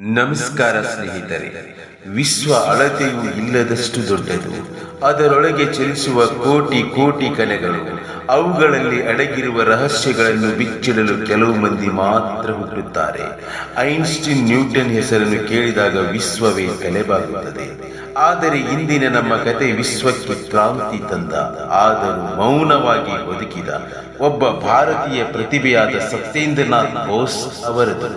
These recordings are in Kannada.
ನಮಸ್ಕಾರ ಸ್ನೇಹಿತರೆ, ವಿಶ್ವ ಅಳತೆಯು ಇಲ್ಲದಷ್ಟು ದೊಡ್ಡದು. ಅದರೊಳಗೆ ಚಲಿಸುವ ಕೋಟಿ ಕೋಟಿ ಕಲೆಗಳು, ಅವುಗಳಲ್ಲಿ ಅಡಗಿರುವ ರಹಸ್ಯಗಳನ್ನು ಬಿಚ್ಚಿಡಲು ಕೆಲವು ಮಂದಿ ಮಾತ್ರ ಹುಟ್ಟುತ್ತಾರೆ. ಐನ್ಸ್ಟೀನ್ ನ್ಯೂಟನ್ ಹೆಸರನ್ನು ಕೇಳಿದಾಗ ವಿಶ್ವವೇ ಕಲೆಬಾಗುತ್ತದೆ. ಆದರೆ ಇಂದಿನ ನಮ್ಮ ಕತೆ ವಿಶ್ವಕ್ಕೆ ಕ್ರಾಂತಿ ತಂದ, ಆದರೂ ಮೌನವಾಗಿ ಬದುಕಿದ ಒಬ್ಬ ಭಾರತೀಯ ಪ್ರತಿಭೆಯಾದ ಸತ್ಯೇಂದ್ರನಾಥ್ ಬೋಸ್ ಅವರದು.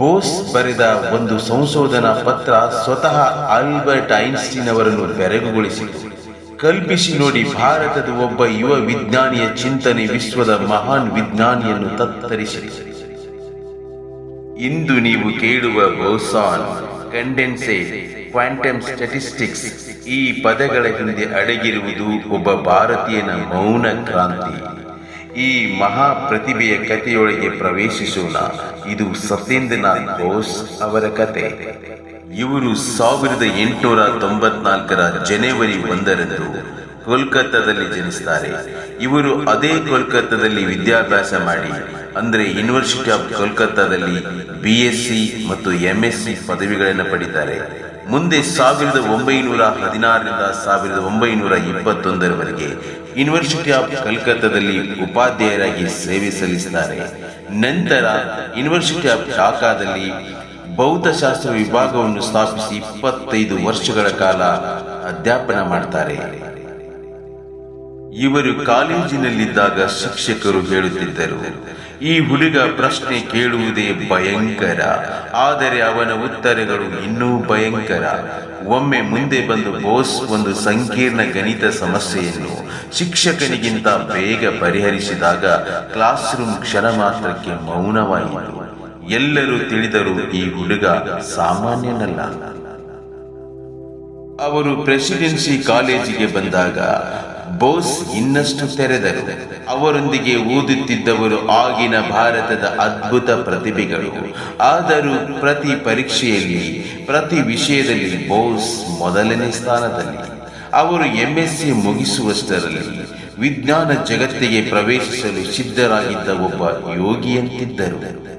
ಬೋಸ್ ಬರೆದ ಒಂದು ಸಂಶೋಧನಾ ಪತ್ರ ಸ್ವತಃ ಆಲ್ಬರ್ಟ್ ಐನ್ಸ್ಟೀನ್ ಅವರನ್ನು ಬೆರಗುಗೊಳಿಸಿತು. ಕಲ್ಪಿಸಿ ನೋಡಿ ಭಾರತದ ಒಬ್ಬ ಯುವ ವಿಜ್ಞಾನಿಯ ಚಿಂತನೆ ವಿಶ್ವದ ಮಹಾನ್ ವಿಜ್ಞಾನಿಯನ್ನು ತತ್ತರಿಸಿತು. ಇಂದು ನೀವು ಕೇಳುವ ಬೋಸಾನ್ ಕಂಡೆನ್ಸೇಟ್ ಕ್ವಾಂಟಮ್ ಸ್ಟಾಟಿಸ್ಟಿಕ್ಸ್ ಈ ಪದಗಳ ಹಿಂದೆ ಅಡಗಿರುವುದು ಒಬ್ಬ ಭಾರತೀಯನ ಮೌನ ಕ್ರಾಂತಿ. ಈ ಮಹಾ ಪ್ರತಿಭೆಯ ಕಥೆಯೊಳಗೆ ಪ್ರವೇಶಿಸೋಣ. ಇದು ಸತ್ಯೇಂದ್ರನಾಥ್ ಬೋಸ್ ಅವರ ಕತೆ. ಇವರು ಸಾವಿರದ ಎಂಟುನೂರ ತೊಂಬತ್ನಾಲ್ಕರ ಜನವರಿ ಒಂದರಂದು ಕೋಲ್ಕತ್ತಾದಲ್ಲಿ ಜನಿಸುತ್ತಾರೆ ಇವರು ಅದೇ ಕೋಲ್ಕತ್ತಾದಲ್ಲಿ ವಿದ್ಯಾಭ್ಯಾಸ ಮಾಡಿ, ಅಂದ್ರೆ ಯೂನಿವರ್ಸಿಟಿ ಆಫ್ ಕೋಲ್ಕತ್ತಾದಲ್ಲಿ ಬಿ ಎಸ್ ಸಿ ಮತ್ತು ಎಂ ಎಸ್ ಸಿ ಪದವಿಗಳನ್ನು ಪಡಿತಾರೆ. ಮುಂದೆ ಸಾವಿರದ ಒಂಬೈನೂರ ಹದಿನಾರರಿಂದ ಸಾವಿರದ ಒಂಬೈನೂರ ಇಪ್ಪತ್ತೊಂದರವರೆಗೆ ಯೂನಿವರ್ಸಿಟಿ ಆಫ್ ಕಲ್ಕತ್ತಾದಲ್ಲಿ ಉಪಾಧ್ಯಾಯರಾಗಿ ಸೇವೆ ಸಲ್ಲಿಸಿದ್ದಾರೆ ನಂತರ ಯೂನಿವರ್ಸಿಟಿ ಆಫ್ ಶಾಖಾದಲ್ಲಿ ಭೌತಶಾಸ್ತ್ರ ವಿಭಾಗವನ್ನು ಸ್ಥಾಪಿಸಿ ಇಪ್ಪತ್ತೈದು ವರ್ಷಗಳ ಕಾಲ ಅಧ್ಯಾಪನ ಮಾಡ್ತಾರೆ. ಇವರು ಕಾಲೇಜಿನಲ್ಲಿದ್ದಾಗ ಶಿಕ್ಷಕರು ಹೇಳುತ್ತಿದ್ದರು ಈ ಹುಡುಗ ಪ್ರಶ್ನೆ ಕೇಳುವುದೇ ಭಯಂಕರ. ಆದರೆ ಅವನ ಉತ್ತರಗಳು ಇನ್ನೂ ಭಯಂಕರ. ಒಮ್ಮೆ ಮುಂದೆ ಬಂದು ಬೋಸ್ ಒಂದು ಸಂಕೀರ್ಣ ಗಣಿತ ಸಮಸ್ಯೆಯನ್ನು ಶಿಕ್ಷಕನಿಗಿಂತ ಬೇಗ ಪರಿಹರಿಸಿದಾಗ ಕ್ಲಾಸ್ ರೂಮ್ ಕ್ಷಣ ಮಾತ್ರಕ್ಕೆ ಮೌನವಾಯಿತು. ಎಲ್ಲರೂ ತಿಳಿದರು ಈ ಹುಡುಗ ಸಾಮಾನ್ಯನಲ್ಲ. ಅವರು ಪ್ರೆಸಿಡೆನ್ಸಿ ಕಾಲೇಜಿಗೆ ಬಂದಾಗ ಬೋಸ್ ಇನ್ನಷ್ಟು ತೆರೆದರು. ಅವರೊಂದಿಗೆ ಓದುತ್ತಿದ್ದವರು ಆಗಿನ ಭಾರತದ ಅದ್ಭುತ ಪ್ರತಿಭೆಗಳು. ಆದರೂ ಪ್ರತಿ ಪರೀಕ್ಷೆಯಲ್ಲಿ, ಪ್ರತಿ ವಿಷಯದಲ್ಲಿ ಬೋಸ್ ಮೊದಲನೇ ಸ್ಥಾನದಲ್ಲಿ. ಅವರು ಎಂಎಸ್ಸಿ ಮುಗಿಸುವಷ್ಟರಲ್ಲಿ ವಿಜ್ಞಾನ ಜಗತ್ತಿಗೆ ಪ್ರವೇಶಿಸಲು ಸಿದ್ಧರಾಗಿದ್ದ ಒಬ್ಬ ಯೋಗಿಯಂತಿದ್ದರು.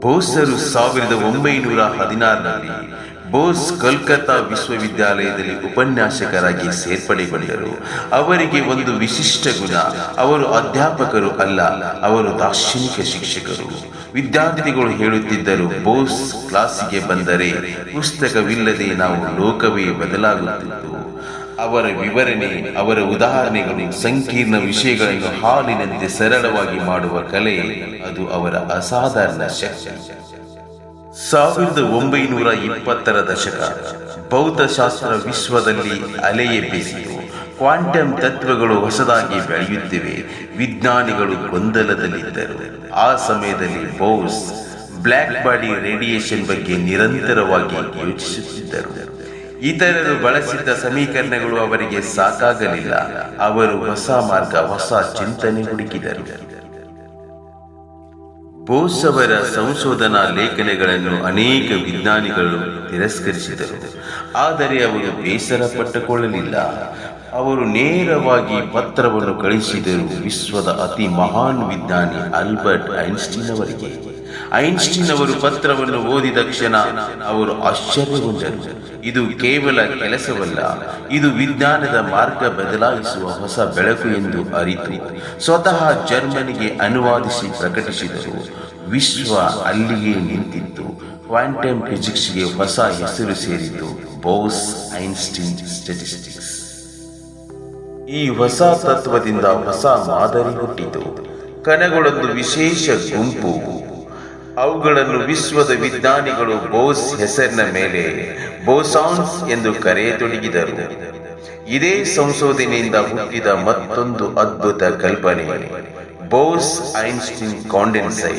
ಬೋಸರು ಸಾವಿರದ ಒಂಬೈನೂರ ಹದಿನಾರರಲ್ಲಿ ಬೋಸ್ ಕಲ್ಕತ್ತಾ ವಿಶ್ವವಿದ್ಯಾಲಯದಲ್ಲಿ ಉಪನ್ಯಾಸಕರಾಗಿ ಸೇರ್ಪಡೆಗೊಂಡರು ಅವರಿಗೆ ಒಂದು ವಿಶಿಷ್ಟ ಗುಣ, ಅವರು ಅಧ್ಯಾಪಕರು ಅಲ್ಲ, ಅವರು ದಾರ್ಶನಿಕ ಶಿಕ್ಷಕರು. ವಿದ್ಯಾರ್ಥಿಗಳು ಹೇಳುತ್ತಿದ್ದರು, ಬೋಸ್ ಕ್ಲಾಸಿಗೆ ಬಂದರೆ ಪುಸ್ತಕವಿಲ್ಲದೆ ನಾವು ಲೋಕವೇ ಬದಲಾಗುತ್ತಿತ್ತು. ಅವರ ವಿವರಣೆ, ಅವರ ಉದಾಹರಣೆಗಳು, ಸಂಕೀರ್ಣ ವಿಷಯಗಳನ್ನು ಹಾಲಿನಂತೆ ಸರಳವಾಗಿ ಮಾಡುವ ಕಲೆ, ಅದು ಅವರ ಅಸಾಧಾರಣ ಶಕ್ತಿ. ಸಾವಿರದ ಒಂಬೈನೂರ ಇಪ್ಪತ್ತರ ದಶಕ ಭೌತಶಾಸ್ತ್ರ ವಿಶ್ವದಲ್ಲಿ ಅಲೆಯೆಬ್ಬಿಸಿತು ಕ್ವಾಂಟಮ್ ತತ್ವಗಳು ಹೊಸದಾಗಿ ಬೆಳೆಯುತ್ತಿವೆ. ವಿಜ್ಞಾನಿಗಳು ಗೊಂದಲದಲ್ಲಿದ್ದರು. ಆ ಸಮಯದಲ್ಲಿ ಬೋಸ್ ಬ್ಲ್ಯಾಕ್ ಬಾಡಿ ರೇಡಿಯೇಷನ್ ಬಗ್ಗೆ ನಿರಂತರವಾಗಿ ಯೋಚಿಸುತ್ತಿದ್ದರು. ಇತರರು ಬಳಸಿದ್ದ ಸಮೀಕರಣಗಳು ಅವರಿಗೆ ಸಾಕಾಗಲಿಲ್ಲ. ಅವರು ಹೊಸ ಮಾರ್ಗ, ಹೊಸ ಚಿಂತನೆ ಹುಡುಕಿದರು. ಬೋಸ್ ಸಂಶೋಧನಾ ಲೇಖನಗಳನ್ನು ಅನೇಕ ವಿಜ್ಞಾನಿಗಳು ತಿರಸ್ಕರಿಸಿದರು. ಆದರೆ ಅವರು ಬೇಸರ ಪಟ್ಟುಕೊಳ್ಳಲಿಲ್ಲ ಅವರು ನೇರವಾಗಿ ಪತ್ರವನ್ನು ಕಳಿಸಿದರು ವಿಶ್ವದ ಅತಿ ಮಹಾನ್ ವಿಜ್ಞಾನಿ ಆಲ್ಬರ್ಟ್ ಐನ್ಸ್ಟೀನ್ ಅವರಿಗೆ. ಐನ್ಸ್ಟೀನ್ ಅವರು ಪತ್ರವನ್ನು ಓದಿದ ಕ್ಷಣ ಅವರು ಆಶ್ಚರ್ಯಗೊಂಡರು. ಇದು ಕೇವಲ ಕೆಲಸವಲ್ಲ, ಇದು ವಿಜ್ಞಾನದ ಮಾರ್ಗ ಬದಲಾಯಿಸುವ ಹೊಸ ಬೆಳಕು ಎಂದು ಅರಿತು. ಸ್ವತಃ ಜರ್ಮನಿಗೆ ಅನುವಾದಿಸಿ ಪ್ರಕಟಿಸಿದರು. ವಿಶ್ವ ಅಲ್ಲಿಯೇ ನಿಂತಿತ್ತು. ಕ್ವಾಂಟಮ್ ಫಿಸಿಕ್ಸ್ಗೆ ಹೊಸ ಹೆಸರು ಸೇರಿತು ಬೋಸ್ ಐನ್ಸ್ಟೀನ್ ಸ್ಟೆಟಿಸ್ಟಿಕ್ಸ್ ಈ ಹೊಸ ತತ್ವದಿಂದ ಹೊಸ ಮಾದರಿ ಹುಟ್ಟಿತು. ಕಣಗಳೊಂದು ವಿಶೇಷ ಗುಂಪು. ಅವುಗಳನ್ನು ವಿಶ್ವದ ವಿಜ್ಞಾನಿಗಳು ಬೋಸ್ ಹೆಸರಿನ ಮೇಲೆ ಬೋಸಾನ್ಸ್ ಎಂದು ಕರೆಯತೊಡಗಿದರು. ಇದೇ ಸಂಶೋಧನೆಯಿಂದ ಹುಟ್ಟಿದ ಮತ್ತೊಂದು ಅದ್ಭುತ ಕಲ್ಪನೆ, ಬೋಸ್ ಐನ್ಸ್ಟೀನ್ ಕಾಂಡೆನ್ಸೈ.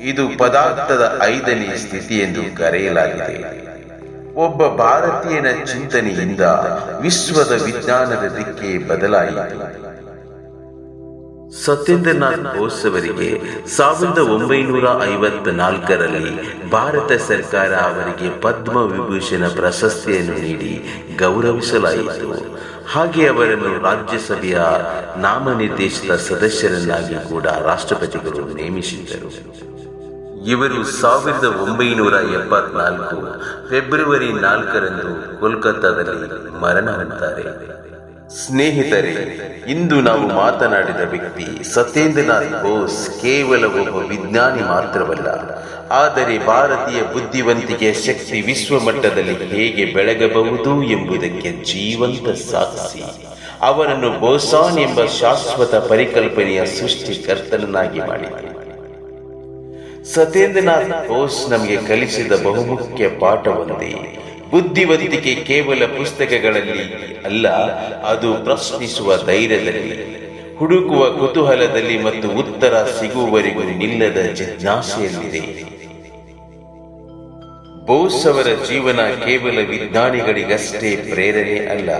ಇದು ಪದಾರ್ಥದ ಐದನೇ ಸ್ಥಿತಿ ಎಂದು ಕರೆಯಲಾಗಿದೆ. ಒಬ್ಬ ಭಾರತೀಯನ ಚಿಂತನೆಯಿಂದ ವಿಶ್ವದ ವಿಜ್ಞಾನದ ದಿಕ್ಕೆ ಬದಲಾಯಿತು. ಸತ್ಯೇಂದ್ರನಾಥ್ ಬೋಸ್ ಅವರಿಗೆ ಸಾವಿರದ ಒಂಬೈನೂರ ಐವತ್ತ ನಾಲ್ಕರಲ್ಲಿ ಭಾರತ ಸರ್ಕಾರ ಅವರಿಗೆ ಪದ್ಮ ವಿಭೂಷಣ ಪ್ರಶಸ್ತಿಯನ್ನು ನೀಡಿ ಗೌರವಿಸಲಾಯಿತು. ಹಾಗೆ ಅವರನ್ನು ರಾಜ್ಯಸಭೆಯ ನಾಮನಿರ್ದೇಶಿತ ಸದಸ್ಯರನ್ನಾಗಿ ಕೂಡ ರಾಷ್ಟ್ರಪತಿಗಳು ನೇಮಿಸಿದ್ದರು. ಇವರು ಸಾವಿರದ ಒಂಬೈನೂರ ಎಪ್ಪತ್ನಾಲ್ಕು ಫೆಬ್ರವರಿ ನಾಲ್ಕರಂದು ಕೋಲ್ಕತ್ತಾದಲ್ಲಿ ಮರಣ ಹೊಂದುತ್ತಾರೆ ಸ್ನೇಹಿತರೆ, ಇಂದು ನಾವು ಮಾತನಾಡಿದ ವ್ಯಕ್ತಿ ಸತ್ಯೇಂದ್ರನಾಥ್ ಬೋಸ್ ಕೇವಲ ಒಬ್ಬ ವಿಜ್ಞಾನಿ ಮಾತ್ರವಲ್ಲ, ಆದರೆ ಭಾರತೀಯ ಬುದ್ಧಿವಂತಿಕೆಯ ಶಕ್ತಿ ವಿಶ್ವಮಟ್ಟದಲ್ಲಿ ಹೇಗೆ ಬೆಳಗಬಹುದು ಎಂಬುದಕ್ಕೆ ಜೀವಂತ ಸಾಕ್ಷಿ. ಅವರನ್ನು ಬೋಸಾನ್ ಎಂಬ ಶಾಶ್ವತ ಪರಿಕಲ್ಪನೆಯ ಸೃಷ್ಟಿಕರ್ತನನ್ನಾಗಿ ಮಾಡಿದೆ. ಸತ್ಯೇಂದ್ರನಾಥ್ ಬೋಸ್ ನಮಗೆ ಕಲಿಸಿದ ಬಹುಮುಖ್ಯ ಪಾಠ ಒಂದೇ ಬುದ್ಧಿವಂತಿಕೆ ಕೇವಲ ಪುಸ್ತಕಗಳಲ್ಲಿ ಅಲ್ಲ, ಅದು ಪ್ರಶ್ನಿಸುವ ಧೈರ್ಯದಲ್ಲಿ, ಹುಡುಕುವ ಕುತೂಹಲದಲ್ಲಿ ಮತ್ತು ಉತ್ತರ ಸಿಗುವವರೆಗೂ ನಿಲ್ಲದ ಜಿಜ್ಞಾಸೆಯಲ್ಲಿದೆ. ಬೋಸ್ ಅವರ ಜೀವನ ಕೇವಲ ವಿಜ್ಞಾನಿಗಳಿಗಷ್ಟೇ ಪ್ರೇರಣೆ ಅಲ್ಲ.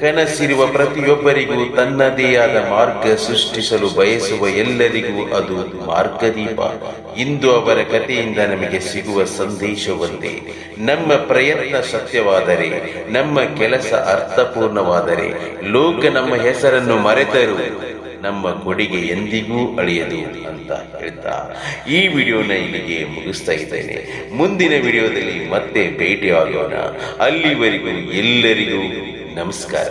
ಕನಸಿರುವ ಪ್ರತಿಯೊಬ್ಬರಿಗೂ ತನ್ನದೇ ಆದ ಮಾರ್ಗ ಸೃಷ್ಟಿಸಲು ಬಯಸುವ ಎಲ್ಲರಿಗೂ ಅದು ಮಾರ್ಗದೀಪ. ಇಂದು ಅವರ ಕಥೆಯಿಂದ ನಮಗೆ ಸಿಗುವ ಸಂದೇಶ ಒಂದೇ ನಮ್ಮ ಪ್ರಯತ್ನ ಸತ್ಯವಾದರೆ, ನಮ್ಮ ಕೆಲಸ ಅರ್ಥಪೂರ್ಣವಾದರೆ, ಲೋಕ ನಮ್ಮ ಹೆಸರನ್ನು ಮರೆತರು ನಮ್ಮ ಕೊಡುಗೆ ಎಂದಿಗೂ ಅಳಿಯದು ಅಂತ ಹೇಳ್ತಾ ಈ ವಿಡಿಯೋನ ಇಲ್ಲಿಗೆ ಮುಗಿಸ್ತಾ ಇದ್ದೇನೆ. ಮುಂದಿನ ವಿಡಿಯೋದಲ್ಲಿ ಮತ್ತೆ ಭೇಟಿಯಾಗೋಣ. ಅಲ್ಲಿವರೆಗೂ ಎಲ್ಲರಿಗೂ ನಮಸ್ಕಾರ